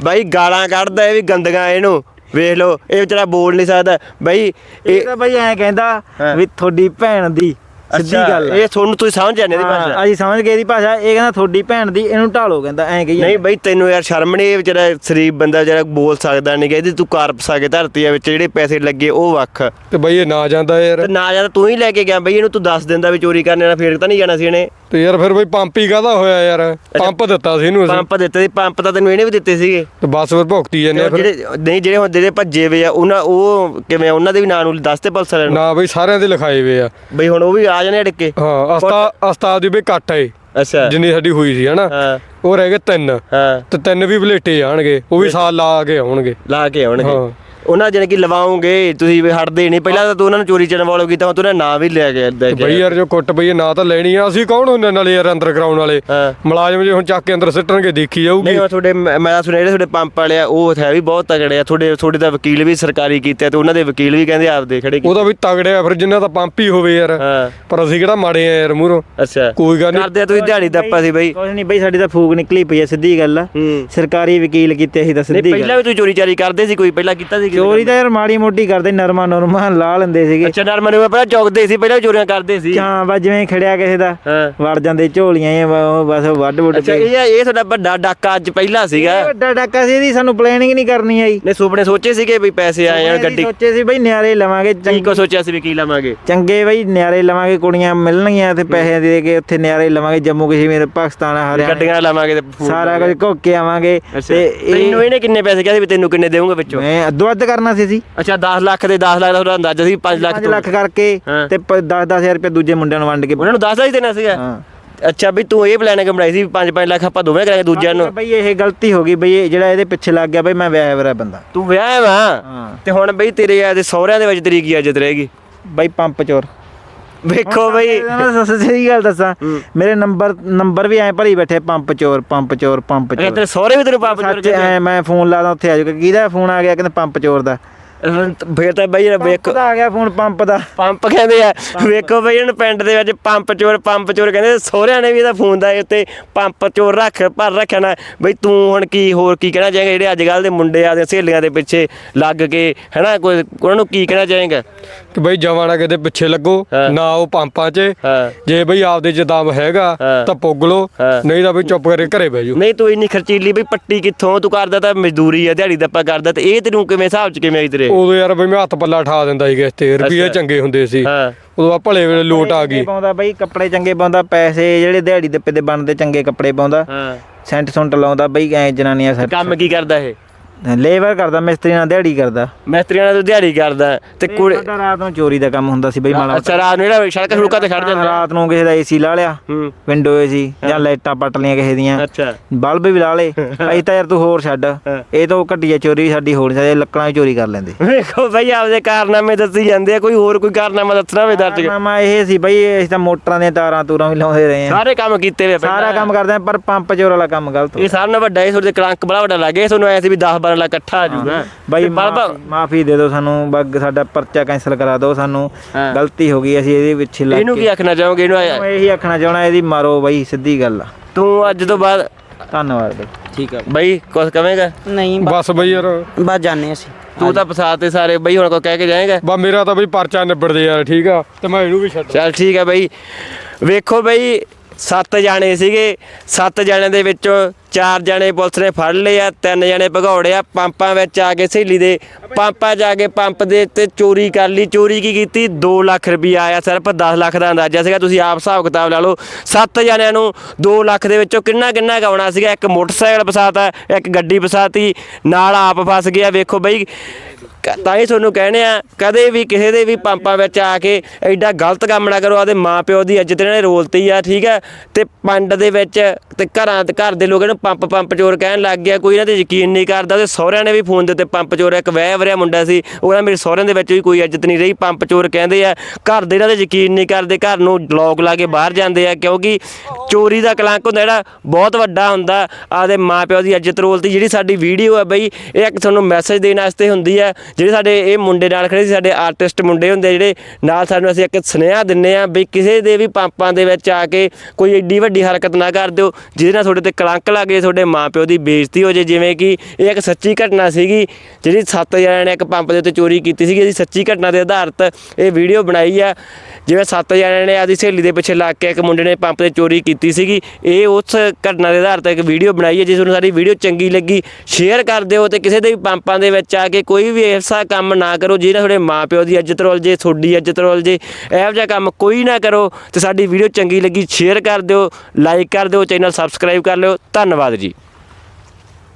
ਬਾਈ ਗਾਲਾਂ ਕੱਢਦਾ ਇਹ ਵੀ ਗੰਦੀਆਂ ਇਹਨੂੰ ਵੇਖ ਲਓ ਇਹ ਵਿਚਾਰਾ ਬੋਲ ਨਹੀਂ ਸਕਦਾ। ਬਾਈ ਇਹ ਤਾਂ ਬਈ ਐਂ ਕਹਿੰਦਾ। ਵੀ ਤੁਹਾਡੀ ਭੈਣ ਦੀ ਸਿੱਧੀ ਗੱਲ। ਇਹ ਤੁਹਾਨੂੰ ਤੁਸੀਂ ਸਮਝ ਜਾਂਦੇ ਦੀ ਹਾਂ, ਭਾਸ਼ਾ। ਅਸੀਂ ਸਮਝ ਗਏ ਦੀ ਭਾਸ਼ਾ ਇਹ ਕਹਿੰਦਾ ਤੁਹਾਡੀ ਭੈਣ ਦੀ ਇਹਨੂੰ ਢਾਲੋ ਕਹਿੰਦਾ ਐਂ ਕਹੀ ਨਹੀਂ ਬਾਈ ਤੈਨੂੰ ਯਾਰ ਸ਼ਰਮ ਨਹੀਂ ਇਹ ਵਿਚਾਰਾ ਸ਼ਰੀਫ ਬੰਦਾ ਜਿਹੜਾ ਬੋਲ ਸਕਦਾ ਨਹੀਂ ਕਹਿੰਦੀ ਤੂੰ ਕਾਰ ਪਸਾ ਕੇ ਧਰਤੀ ਆ ਵਿੱਚ ਜਿਹੜੇ ਪੈਸੇ ਲੱਗੇ ਉਹ ਵੱਖ। ਤੇ ਬਈ ਇਹ ਨਾ ਜਾਂਦਾ ਤੇ ਯਾਰ ਨਾ ਜਾਂ ਤੂੰ ਹੀ ਲੈ ਕੇ ਗਿਆ ਬਈ ਇਹਨੂੰ ਤੂੰ ਦੱਸ ਦਿੰਦਾ ਵੀ ਚੋਰੀ ਕਰਨੇ ਨਾਲ ਫੇਰ ਤਾਂ ਨਹੀਂ ਜਾਣਾ ਸੀ ਇਹਨੇ। ਤੇ ਯਾਰ ਫਿਰ ਬਈ ਪੰਪ ਹੀ ਕਾਹਦਾ ਹੋਇਆ ਯਾਰ? ਪੰਪ ਦਿੱਤਾ ਸੀ ਇਹਨੂੰ ਅਸੀਂ। ਪੰਪ ਦਿੱਤੇ ਸੀ ਪੰਪ ਤਾਂ ਤੈਨੂੰ ਇਹਨੇ ਵੀ ਦਿੱਤੇ ਸੀਗੇ। ਤੇ ਬਸ ਫਿਰ ਭੁਗਤੀ ਜਾਂਦੇ ਆ ਫਿਰ। ਜਿਹੜੇ ਨਹੀਂ ਜਿਹੜੇ ਹੁਣ ਜਿਹੜੇ ਭੱਜੇ ਵੇ ਆ ਉਹਨਾਂ ਉਹ ਕਿਵੇਂ ਉਹਨਾਂ ਦੇ ਵੀ ਨਾਂ ਨੂੰ ਦੱਸਦੇ ਪੁਲਿਸ ਵਾਲਿਆਂ ਨੂੰ। ਨਾ ਬਈ ਸਾਰਿਆਂ ਦੇ ਲਿਖਾਏ ਵੇ ਆ। ਬਈ ਹੁਣ ਉਹ ਵੀ ਆ ਜਾਣੇ ਅੜਕੇ। ਹਾਂ ਅਸਤਾ ਅਸਤਾਦ ਦੀ ਬਈ ਕੱਟ ਏ ਅੱਛਾ। ਜਿੰਨੀ ਸਾਡੀ ਹੋਈ ਸੀ ਹਨਾ? ਹਾਂ। ਉਹ ਰਹਿ ਗਏ ਤਿੰਨ। ਹਾਂ। ਤੇ ਤਿੰਨ ਵੀ ਬਲੇਟੇ ਜਾਣਗੇ ਉਹ ਵੀ ਸਾਲ ਲਾ ਕੇ ਆਉਣਗੇ। ਲਾ ਕੇ ਆਉਣਗੇ। ਹਾਂ। ਉਹਨਾਂ ਜਾਣੀ ਕਿ ਲਵਾਉਂਗੇ ਤੁਸੀਂ ਵੀ ਹਟਦੇ ਨਹੀਂ। ਪਹਿਲਾਂ ਤਾਂ ਤੂੰ ਉਹਨਾਂ ਨੂੰ ਚੋਰੀ ਚ ਇਨਵੋਲਵ ਕੀਤਾ ਤੂੰ ਉਹਨਾਂ ਨਾਂ ਵੀ ਲੈ ਕੇ ਦੇ ਤੇ ਬਈ ਯਾਰ ਜੋ ਕੁੱਟ ਪਈ ਨਾ ਤਾਂ ਲੈਣੀ ਆ ਅਸੀਂ ਕੌਣ ਹੁੰਦੇ ਨਾਲੇ ਯਾਰ ਅੰਦਰ ਕਰਾਉਣ ਵਾਲੇ। ਮੁਲਾਜ਼ਮ ਜੇ ਹੁਣ ਚੱਕ ਕੇ ਅੰਦਰ ਸਿੱਟਣਗੇ ਦੇਖੀ ਜਾਊਗੀ। ਨਹੀਂ ਤੁਹਾਡੇ ਮੈਂ ਸੁਣਿਆ ਜਿਹੜੇ ਤੁਹਾਡੇ ਪੰਪ ਵਾਲੇ ਆ ਉਹ ਹੈ ਵੀ ਬਹੁਤ ਤਗੜੇ ਆ। ਤੁਹਾਡੇ ਤੁਹਾਡੇ ਦਾ ਵਕੀਲ ਵੀ ਸਰਕਾਰੀ ਕੀਤੇ ਆ ਤੇ ਉਹਨਾਂ ਦੇ ਵਕੀਲ ਵੀ ਕਹਿੰਦੇ ਆਪਦੇ ਖੜੇ ਕੀਤੇ। ਉਹਦਾ ਵੀ ਤਗੜਿਆ ਫਿਰ ਜਿੰਨਾ ਤਾਂ ਪੰਪ ਹੀ ਹੋਵੇ ਯਾਰ। ਪਰ ਅਸੀਂ ਕਿਹੜਾ ਮਾੜੇ ਆ ਯਾਰ ਮੂਹਰੋਂ। ਅੱਛਾ। ਕੋਈ ਗੱਲ ਨਹੀਂ। ਕਰਦੇ ਆ ਤੁਸੀਂ ਦਿਹਾੜੀ ਦੱਪਾ ਸੀ ਬਈ। ਕੁਝ ਨਹੀਂ ਬਈ ਸਾਡੀ ਤਾਂ ਫੂਕ ਨਿਕਲੀ ਪਈ ਆ ਸਿੱਧੀ ਗੱਲ ਆ। ਸਰਕਾਰੀ ਵਕੀਲ ਕੀਤੇ ਸੀ ਤਾਂ ਨਹੀਂ ਸਿੱਧੀ ਗੱਲ ਪਹਿਲਾਂ ਵੀ ਤੁਸੀਂ ਚੋਰੀ ਚਾਰੀ ਕਰਦੇ ਸੀ ਕੋਈ? ਪਹਿਲਾਂ ਕੀਤਾ ਸੀ ਚੋਰੀ ਤਾਂ ਯਾਰ ਮਾੜੀ ਮੋਟੀ ਕਰਦੇ ਨਰਮਾ ਨਰਮਾ ਲਾ ਲੈਂਦੇ ਸੀਗੇ। ਅੱਛਾ ਨਰਮਾ ਨੂੰ ਪਹਿਲਾਂ ਚੌਕਦੇ ਸੀ ਪਹਿਲਾਂ ਚੋਰੀਆਂ ਕਰਦੇ ਸੀ। ਹਾਂ ਬਸ ਜਿਵੇਂ ਖੜਿਆ ਕਿਸੇ ਦਾ ਵੜ ਜਾਂਦੇ ਝੋਲੀਆਂ ਇਹ ਬਸ ਵੱਡ ਵੱਡ ਅੱਛਾ ਇਹ ਇਹ ਤੁਹਾਡਾ ਵੱਡਾ ਡਾਕਾ ਅੱਜ ਪਹਿਲਾਂ ਸੀਗਾ। ਵੱਡਾ ਡਾਕਾ ਸੀ ਇਹਦੀ ਸਾਨੂੰ ਪਲੈਨਿੰਗ ਨਹੀਂ ਕਰਨੀ ਆਈ। ਨੇ ਸੁਪਨੇ ਸੋਚੇ ਸੀਗੇ ਵੀ ਪੈਸੇ ਆਏ ਅਸੀਂ ਗੱਡੀ। ਸੋਚੇ ਸੀ ਬਈ ਨਿਆਰੇ ਲਵਾਂਗੇ ਕੀ ਚੰਗੇ ਕੋ ਸੋਚਿਆ ਸੀ ਵੀ ਕੀ ਲਵਾਂਗੇ? ਚੰਗੇ ਬਈ ਨਿਆਰੇ ਲਵਾਂਗੇ ਕੁੜੀਆਂ ਮਿਲਣਗੀਆਂ ਤੇ ਪੈਸੇ ਦੇ ਕੇ ਉੱਥੇ ਨਿਆਰੇ ਲਵਾਂਗੇ ਜੰਮੂ ਕਸ਼ਮੀਰ ਪਾਕਿਸਤਾਨ ਹਰਿਆਣਾ। ਗੱਡੀਆਂ ਲਵਾਂਗੇ ਤੇ ਸਾਰਾ ਕੁਝ ਘੁੱਕ ਕੇ ਆਵਾਂਗੇ ਤੇ ਤੈਨੂੰ ਇਹ ਇਹਨੇ ਕਿੰਨੇ ਪੈਸੇ ਕਿਹਾ ਸੀ ਵੀ ਤੈਨੂੰ ਕਿੰਨੇ ਦੇਵਾਂਗੇ ਵਿੱਚੋਂ? ਮੈਂ ਅੱਧੋ ਅੱਧ ਕਰਨਾ ਸੀ ਸੀ ਅੱਛਾ 10 ਲੱਖ ਦੇ 10 ਲੱਖ ਦਾ ਤੁਹਾਡਾ ਅੰਦਾਜ਼ਾ ਸੀ 5 ਲੱਖ 5 ਤੋਂ ਲੱਖ ਕਰਕੇ ਹਾਂ। ਤੇ 10-10000 ਰੁਪਏ ਦੂਜੇ ਮੁੰਡਿਆਂ ਨੂੰ ਵੰਡ ਕੇ ਉਹਨਾਂ ਨੂੰ 10 ਦਾ ਹੀ ਦੇਣਾ ਸੀਗਾ। ਹਾਂ। ਅੱਛਾ ਵੀ ਤੂੰ ਇਹ ਪਲਾਨ ਬਣਾਈ ਸੀ 5-5 ਲੱਖ ਆਪਾਂ ਦੋਵੇਂ ਕਰਾਂਗੇ ਦੂਜਿਆਂ ਨੂੰ? ਬਈ ਇਹ ਗਲਤੀ ਹੋ ਗਈ ਬਈ ਇਹ ਜਿਹੜਾ ਇਹਦੇ ਪਿੱਛੇ ਲੱਗ ਗਿਆ ਬਈ ਮੈਂ ਵਿਆਹ ਵਰਾ ਬੰਦਾ। ਤੂੰ ਵਿਆਹ ਵਾ? ਹਾਂ। ਤੇ ਹੁਣ ਬਈ ਤੇਰੇ ਆ ਦੇ ਸਹੁਰਿਆਂ ਦੇ ਵਿੱਚ ਤੇਰੀ ਕੀ ਇੱਜ਼ਤ ਰਹੇਗੀ ਬਈ ਪੰਪ ਚੋਰ। ਵੇਖੋ ਬਈ। ਇਹਨਾਂ ਦਾ ਸੱਚ ਸਹੀ ਗੱਲ ਦੱਸਾਂ। ਮੇਰੇ ਨੰਬਰ ਨੰਬਰ ਵੀ ਐ ਭਰੀ ਬੈਠੇ ਪੰਪ ਚੋਰ ਪੰਪ ਚੋਰ ਪੰਪ ਚੋਰ। ਤੇਰੇ ਸਹੁਰੇ ਵੀ ਤੈਨੂੰ ਪਾਪ ਚੋਰ ਸੱਚ ਐ ਮੈਂ ਫੋਨ ਲਾਦਾ ਉੱਥੇ ਆ ਜਾਊਗਾ। ਕਿਹਦਾ ਫੋਨ ਆ ਗਿਆ? ਕਹਿੰਦੇ ਪੰਪ ਚੋਰ ਦਾ। ਕਹਿੰਦੇ ਫੇਰ ਤਾਂ ਬਈ ਪੰਪ ਵੇਖੋ ਆ ਗਿਆ ਫੋਨ ਪੰਪ ਦਾ। ਪੰਪ ਕਹਿੰਦੇ ਆ। ਵੇਖੋ ਬਈ ਇਹਨਾਂ ਪਿੰਡ ਦੇ ਵਿੱਚ ਪੰਪ ਚੋਰ ਪੰਪ ਚੋਰ ਕਹਿੰਦੇ ਸਹੁਰਿਆਂ ਨੇ ਵੀ ਇਹਦਾ ਫੋਨ ਦਾ ਉੱਤੇ ਪੰਪ ਚੋਰ ਰੱਖ ਪਰ ਰੱਖਿਆ ਨਾ। ਬਈ ਤੂੰ ਹੁਣ ਕੀ ਹੋਰ ਕੀ ਕਹਿਣਾ ਚਾਹੇਂਗਾ? ਜਿਹੜੇ ਅੱਜ ਕੱਲ ਦੇ ਮੁੰਡੇ ਆ ਦੇ ਸਹੇਲੀਆਂ ਦੇ ਪਿੱਛੇ ਲੱਗ ਕੇ ਹੈਨਾ? ਕੋਈ ਉਹਨਾਂ ਨੂੰ ਕੀ ਕਹਿਣਾ ਚਾਹੇਂਗਾ? ਕਿ ਬਈ ਜਵਾਨਾ ਕਿਤੇ ਪਿੱਛੇ ਲੱਗੋ। ਨਾ ਉਹ ਪੰਪਾਂ 'ਚ। ਜੇ ਬਈ ਆਪਦੇ ਚ ਦਮ ਹੈਗਾ। ਤਾਂ ਪੁੱਗ ਲੋ। ਨਹੀਂ ਤਾਂ ਬਈ ਚੁੱਪ ਕਰਕੇ ਘਰੇ ਬਹਿ ਜਾਓ। ਨਹੀਂ ਤੂੰ ਇੰਨੀ ਖਰਚੀਲੀ ਬਈ ਪੱਟੀ ਕਿੱਥੋਂ ਤੂੰ ਕਰਦਾ ਤਾਂ ਮਜ਼ਦੂਰੀ ਆ ਦਿਹਾੜੀ ਦੱਪਾ ਕਰਦਾ ਤੇ ਇਹ ਤੈਨੂੰ ਕਿਵੇਂ ਹਿਸਾਬ ਚ ਕਿਵੇਂ ਆਈ ਤੇਰੇ? ਉਦੋਂ ਯਾਰ ਬਈ ਮੈਂ ਹੱਥ ਪੱਲਾ ਠਾ ਦਿੰਦਾ ਸੀ ਕਿਸ ਤੇ ਰੁਪਈਏ। ਚੰਗੇ ਹੁੰਦੇ ਸੀ। ਉਦੋਂ ਆ ਭਲੇ ਵੇਲੇ ਲੋਟ ਆ ਗਈ। ਪਾਉਂਦਾ ਬਈ ਕੱਪੜੇ ਚੰਗੇ ਪਾਉਂਦਾ ਪੈਸੇ ਜਿਹੜੇ ਦਿਹਾੜੀ ਦੱਪੇ ਦੇ ਬਣਦੇ ਚੰਗੇ ਕੱਪੜੇ ਪਾਉਂਦਾ। ਹਾਂ। ਸੈਂਟ ਸੁੰਟ ਲਾਉਂਦਾ ਬਈ ਐ ਜਨਾਨੀਆਂ ਕੰਮ ਕੀ ਕਰਦਾ ਇਹ? ਲੇਬਰ ਕਰਦਾ ਮਿਸਤਰੀ ਨਾਲ ਦਿਹਾੜੀ ਕਰਦਾ। ਮਿਸਤਰੀਆਂ ਨਾਲ ਤੂੰ ਦਿਹਾੜੀ ਕਰਦਾ ਤੇ ਕੁੜੇ ਸਾਡਾ ਰਾਤ ਨੂੰ ਚੋਰੀ ਦਾ ਕੰਮ ਹੁੰਦਾ ਸੀ ਬਈ ਮਾੜਾ ਅੱਛਾ ਰਾਤ ਨੂੰ ਜਿਹੜਾ ਸੜਕਾਂ ਸੜਕਾਂ ਤੇ ਖੜ ਜਾਂਦਾ ਰਾਤ ਨੂੰ ਕਿਸੇ ਦਾ ਏਸੀ ਲਾ ਲਿਆ ਹੂੰ। ਵਿੰਡੋ ਏਸੀ ਜਾਂ ਲਾਈਟਾਂ ਪੱਟ ਲੀਆਂ ਕਿਸੇ ਦੀਆਂ। ਅੱਛਾ। ਬਲਬ ਵੀ ਲਾ ਲੇ ਅਸੀਂ ਤਾਂ ਯਾਰ ਤੂੰ ਹੋਰ ਛੱਡ। ਇਹ ਤਾਂ ਘਟੀਆ ਚੋਰੀ ਸਾਡੀ ਹੋਰ ਸਾਡੇ ਲੱਕੜਾਂ ਵੀ ਚੋਰੀ ਕਰ ਲੈਂਦੇ। ਵੇਖੋ ਬਈ ਆਪਦੇ ਕਾਰਨਾਮੇ ਦੱਸੀ ਜਾਂਦੇ ਆ ਕੋਈ ਹੋਰ ਕੋਈ ਕਾਰਨਾਮਾ ਦੱਸਣਾ ਹੋਵੇ ਦੱਸ ਕੇ। ਮਾਮਾ ਇਹ ਸੀ ਬਈ ਅਸੀਂ ਤਾਂ ਮੋਟਰਾਂ ਦੀਆਂ ਤਾਰਾਂ ਤੂਰਾਂ ਵੀ ਲਾਉਂਦੇ ਰਹੇ ਆ ਸਾਰੇ ਕੰਮ ਕੀਤੇ ਵੇ ਸਾਰਾ ਕੰਮ ਕਰਦੇ ਆ ਪਰ ਪੰਪ ਚੋਰ ਵਾਲਾ ਕੰਮ ਗਲਤ ਇਹ ਸਾਰਿਆਂ ਨਾਲੋਂ ਵੱਡਾ ਇਹ ਤੁਹਾਡੇ ਕਲੰਕ ਬੜਾ ਵੱਡਾ ਲੱਗੇ ਤੁਹਾਨੂੰ ਐ ਸੀ ਵੀ 10 12 ਲੱਖ ਇਕੱਠਾ ਆ ਜਾਊਗਾ ਬਾਈ ਤੇ ਮਾਫੀ ਦੇ ਦਿਓ ਸਾਨੂੰ ਬੱਗ ਸਾਡਾ ਪਰਚਾ ਕੈਂਸਲ ਕਰਾ ਦਿਓ ਸਾਨੂੰ। ਗਲਤੀ ਹੋ ਗਈ ਅਸੀਂ ਇਹਦੇ ਪਿੱਛੇ ਲੱਗ ਇਹਨੂੰ ਕੇ ਆਖਣਾ ਚਾਹੋਗੇ? ਇਹਨੂੰ ਇਹੀ ਆਖਣਾ ਚਾਹਣਾ ਇਹਦੀ ਮਾਰੋ ਬਾਈ ਸਿੱਧੀ ਗੱਲ ਆ। ਤੂੰ ਅੱਜ ਤੋਂ ਬਾਅਦ ਧੰਨਵਾਦ ਬਾਈ। ਠੀਕ ਆ। ਬਈ ਕੁਝ ਕਵੇਂਗਾ? ਨਹੀਂ ਬਸ ਬਈ ਯਾਰ। ਬਸ ਜਾਣੇ ਅਸੀਂ। ਤੂੰ ਤਾਂ ਫਸਾਤੇ ਸਾਰੇ। ਬਈ ਹੁਣ ਕੋ ਕਹਿ ਕੇ ਜਾਏਗਾ? ਬਾ ਮੇਰਾ ਤਾਂ ਬਈ ਪਰਚਾ ਨਿਬੜ ਦੇ ਯਾਰ ਠੀਕ ਆ? ਤੇ ਮੈਂ ਇਹਨੂੰ ਵੀ ਛੱਡ। ਚਲ ਠੀਕ ਹੈ ਬਈ। ਵੇਖੋ ਬਈ ਸੱਤ ਜਾਣੇ ਸੀਗੇ। ਸੱਤ ਜਾਣਿਆਂ ਦੇ ਵਿੱਚੋਂ ਚਾਰ ਜਾਣੇ ਪੁਲਿਸ ਨੇ ਫੜ ਲਏ ਆ, ਤਿੰਨ ਜਾਣੇ ਭਗੌੜੇ ਆ, ਪੰਪਾਂ ਵਿੱਚ ਆ ਕੇ ਸਹੇਲੀ ਦੇ ਪੰਪਾਂ ਜਾ ਕੇ ਪੰਪ ਦੇ ਉੱਤੇ ਚੋਰੀ ਕਰ ਲਈ। ਚੋਰੀ ਕੀ ਕੀਤੀ? 2 ਲੱਖ ਰੁਪਈਆ ਆਇਆ ਸਿਰਫ 10 ਲੱਖ ਦਾ ਅੰਦਾਜ਼ਾ ਸੀਗਾ। ਤੁਸੀਂ ਆਪ ਹਿਸਾਬ ਕਿਤਾਬ ਲਾ ਲਓ। ਸੱਤ ਜਾਣਿਆਂ ਨੂੰ 2 ਲੱਖ ਦੇ ਵਿੱਚੋਂ ਕਿੰਨਾ ਕਿੰਨਾ ਗਾਉਣਾ ਸੀਗਾ? ਇੱਕ ਮੋਟਰਸਾਈਕਲ ਫਸਾਤਾ, ਇੱਕ ਗੱਡੀ ਫਸਾਤੀ, ਨਾਲ ਆਪ ਫਸ ਗਿਆ। ਵੇਖੋ ਬਈ ਕ- ਤਾਂ ਹੀ ਤੁਹਾਨੂੰ ਕਹਿੰਦੇ ਆ, ਕਦੇ ਵੀ ਕਿਸੇ ਦੇ ਵੀ ਪੰਪਾਂ ਵਿੱਚ ਆ ਕੇ ਐਡਾ ਗਲਤ ਕੰਮ ਨਾ ਕਰੋ ਆਦੇ ਮਾਪਿਓ ਦੀ ਇੱਜ਼ਤ ਇਹਨਾਂ ਨੇ ਰੋਲਤੀ ਆ, ਠੀਕ ਹੈ ਤੇ ਪਿੰਡ ਦੇ ਵਿੱਚ ਤੇ ਘਰਾਂ ਤੇ ਘਰ ਦੇ ਲੋਕ ਇਹਨੂੰ ਪੰਪ ਪੰਪ ਚੋਰ ਕਹਿਣ ਲੱਗ ਗਿਆ, ਕੋਈ ਇਹਨਾਂ ਤੇ ਯਕੀਨ ਨਹੀਂ ਕਰਦਾ, ਉਹਦੇ ਸਹੁਰਿਆਂ ਨੇ ਵੀ ਫੋਨ ਦੇ ਉੱਤੇ ਪੰਪ ਚੋਰ, ਇੱਕ ਵਹਿ ਵਰਿਆ ਮੁੰਡਾ ਸੀ ਉਹਨਾਂ ਮੇਰੇ ਸਹੁਰਿਆਂ ਦੇ ਵਿੱਚ ਵੀ ਕੋਈ ਇੱਜ਼ਤ ਨਹੀਂ ਰਹੀ, ਪੰਪ ਚੋਰ ਕਹਿੰਦੇ ਆ, ਘਰ ਦੇ ਇਹਨਾਂ ਤੇ ਯਕੀਨ ਨਹੀਂ ਕਰਦੇ, ਘਰ ਨੂੰ ਲੋਕ ਲਾ ਕੇ ਬਾਹਰ ਜਾਂਦੇ ਆ, ਕਿਉਂਕਿ ਚੋਰੀ ਦਾ ਕਲੰਕ ਹੁੰਦਾ, ਜਿਹੜਾ ਬਹੁਤ ਵੱਡਾ ਹੁੰਦਾ ਆਦੇ ਮਾਪਿਓ ਦੀ ਇੱਜ਼ਤ ਰੋਲਤੀ, ਜਿਹੜੀ ਸਾਡੀ ਵੀਡੀਓ ਆ ਬਈ, ਇਹ ਇੱਕ ਤੁਹਾਨੂੰ ਮੈਸੇਜ ਦੇਣ ਵਾਸਤੇ ਹੁੰਦੀ ਹੈ ਜਿਹੜੇ ਸਾਡੇ ਇਹ ਮੁੰਡੇ ਨਾਲ ਖੜੇ ਸੀ, ਸਾਡੇ ਆਰਟਿਸਟ ਮੁੰਡੇ ਹੁੰਦੇ ਆ ਜਿਹੜੇ ਨਾਲ ਸਾਨੂੰ ਅਸੀਂ ਇੱਕ ਸੁਨੇਹਾ ਦਿੰਨੇ ਆ ਵੀ ਕਿਸੇ ਦੇ ਵੀ ਪੰਪਾਂ ਦੇ ਵਿੱਚ ਆ ਕੇ ਕੋਈ ਐਡੀ ਵੱਡੀ ਹਰਕਤ ਨਾ ਕਰ ਦਿਓ, ਜਿਹਦੇ ਨਾਲ ਤੁਹਾਡੇ ਤੇ ਕਲੰਕ ਲੱਗ ਜੇ, ਤੁਹਾਡੇ ਮਾਪਿਓ ਦੀ ਬੇਇੱਜ਼ਤੀ ਹੋ ਜੇ। ਜਿਵੇਂ ਕਿ ਇਹ ਇੱਕ ਸੱਚੀ ਘਟਨਾ ਸੀਗੀ, ਜਿਹੜੀ ਸੱਤ ਜਣਿਆਂ ਨੇ ਇੱਕ ਪੰਪ ਦੇ ਉੱਤੇ ਚੋਰੀ ਕੀਤੀ ਸੀਗੀ, ਇਹਦੀ ਸੱਚੀ ਘਟਨਾ ਦੇ ਆਧਾਰਤ ਇਹ ਵੀਡੀਓ ਬਣਾਈ ਆ। ਜਿਵੇਂ ਸੱਤ ਜਣਿਆਂ ਨੇ ਆਦੀ ਸਹੇਲੀ ਦੇ ਪਿੱਛੇ ਲੱਗ ਕੇ ਇੱਕ ਮੁੰਡੇ ਨੇ ਪੰਪ ਤੇ ਚੋਰੀ ਕੀਤੀ ਸੀਗੀ, ਇਹ ਉਸ ਘਟਨਾ ਦੇ ਆਧਾਰ ਤੇ ਇੱਕ ਵੀਡੀਓ ਬਣਾਈ ਹੈ ਜੇ ਤੁਹਾਨੂੰ ਸਾਡੀ ਵੀਡੀਓ ਚੰਗੀ ਲੱਗੀ, ਸ਼ੇਅਰ ਕਰ ਦਿਓ ਤੇ ਕਿਸੇ ਦੇ ਵੀ ਪੰਪਾਂ ਦੇ ਵਿੱਚ ਆ ਕੇ ਕੋਈ ਵੀ ਐਸਾ ਕੰਮ ਨਾ ਕਰੋ ਜਿਹੜਾ ਤੁਹਾਡੇ ਮਾਪਿਓ ਦੀ ਇੱਜ਼ਤ ਰੋਲ ਜੇ, ਤੁਹਾਡੀ ਇੱਜ਼ਤ ਰੋਲ ਜੇ, ਇਹੋ ਜਿਹਾ ਕੰਮ ਕੋਈ ਨਾ ਕਰੋ ਤੇ ਸਾਡੀ ਵੀਡੀਓ ਚੰਗੀ ਲੱਗੀ ਸ਼ੇਅਰ ਕਰ ਦਿਓ ਲਾਈਕ ਕਰ ਦਿਓ ਚੈਨਲ ਸਬਸਕ੍ਰਾਈਬ ਕਰ ਲਿਓ, ਧੰਨਵਾਦ ਜੀ।